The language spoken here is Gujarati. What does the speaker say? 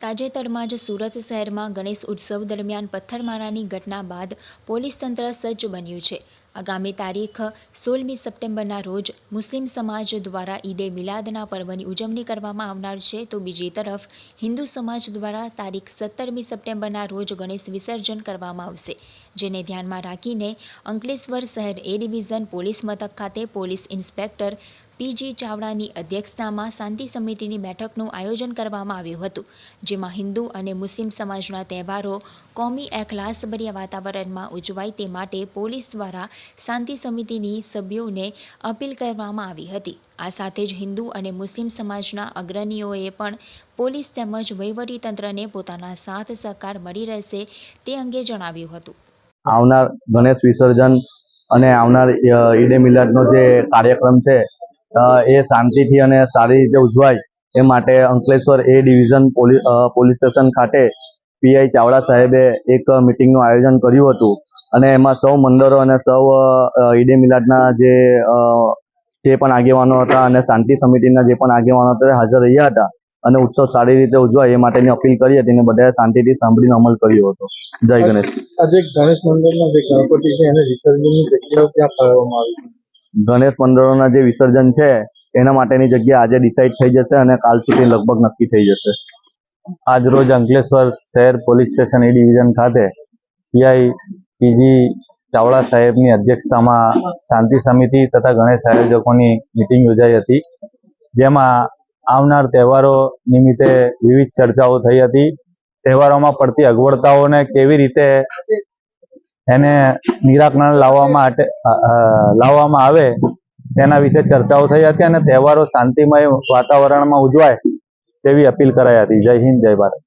તાજેતરમાં જ સુરત શહેરમાં ગણેશ ઉત્સવ દરમિયાન પથ્થરમારાની ઘટના બાદ પોલીસ તંત્ર સજ્જ બન્યું છે. આગામી તારીખ સોળમી સપ્ટેમ્બરના રોજ મુસ્લિમ સમાજ દ્વારા ઈદે મિલાદના પર્વની ઉજવણી કરવામાં આવનાર છે. તો બીજી તરફ હિન્દુ સમાજ દ્વારા તારીખ સત્તરમી સપ્ટેમ્બરના રોજ ગણેશ વિસર્જન કરવામાં આવશે, જેને ધ્યાનમાં રાખીને અંકલેશ્વર શહેર એ ડિવિઝન પોલીસ મથક ખાતે પોલીસ ઇન્સ્પેક્ટર પીજી ચાવડાની અધ્યક્ષતામાં શાંતિ સમિતિની બેઠકનું આયોજન કરવામાં આવ્યું હતું, જેમાં હિન્દુ અને મુસ્લિમ સમાજના તહેવારો, કોમી એખલાસભર્યા વાતાવરણમાં ઉજવાય તે માટે પોલીસ દ્વારા શાંતિ સમિતિની સભ્યોને અપીલ કરવામાં આવી હતી. આ સાથે જ હિન્દુ અને મુસ્લિમ સમાજના અગ્રણીઓએ પણ પોલીસ તેમજ વહીવટીતંત્રને પોતાના સાથ સહકાર મળી રહેશે તે અંગે જણાવ્યું હતું. આવનાર ગણેશ વિસર્જન અને આવનાર ઈડે મિલાદનો જે કાર્યક્રમ છે એ શાંતિથી અને સારી રીતે ઉજવાય એ માટે અંકલેશ્વર એ ડિવિઝન પોલી પોલીસ સ્ટેશન ખાતે પીઆઈ ચાવડા સાહેબે એક મિટિંગનું આયોજન કર્યું હતું. અને એમાં સૌ મંડળો અને સૌ ઈડે મિલાદના જે જે પણ આગેવાનો હતા અને શાંતિ સમિતિના જે પણ આગેવાનો હતા હાજર રહ્યા હતા. અને ઉત્સવ સારી રીતે ઉજવાય એ માટેની અપીલ કરી હતી અને બધાએ શાંતિથી સાંભળીને અમલ કર્યો હતો. જય ગણેશ. આજે ગણેશ મંદિરના જે ગણપતિ છે એને વિસર્જનની જગ્યાઓ ક્યાં ફાળવવામાં આવી ગણેશ મંદિરોના જે વિસર્જન છે એના માટેની જગ્યા આજે ડિસાઇડ થઈ જશે અને કાલ સુધી લગભગ નક્કી થઈ જશે. આજરોજ અંકલેશ્વર શહેર પોલીસ સ્ટેશન એ ડિવિઝન ખાતે પીઆઈ પીજી ચાવડા સાહેબની અધ્યક્ષતામાં શાંતિ સમિતિ તથા ગણેશ આયોજકોની મિટિંગ યોજાઈ હતી. જેમાં આવનાર તહેવારો નિમિત્તે વિવિધ ચર્ચાઓ થઈ હતી. તહેવારોમાં પડતી અગવડતાઓને કેવી રીતે એને નિરાકરણ લાવવા માટે અ, અ, લાવવામાં આવે તેના વિશે ચર્ચાઓ થઈ હતી અને તહેવારો શાંતિમય વાતાવરણમાં ઉજવાય તેવી અપીલ કરાઈ હતી. જય હિન્દ જય ભારત.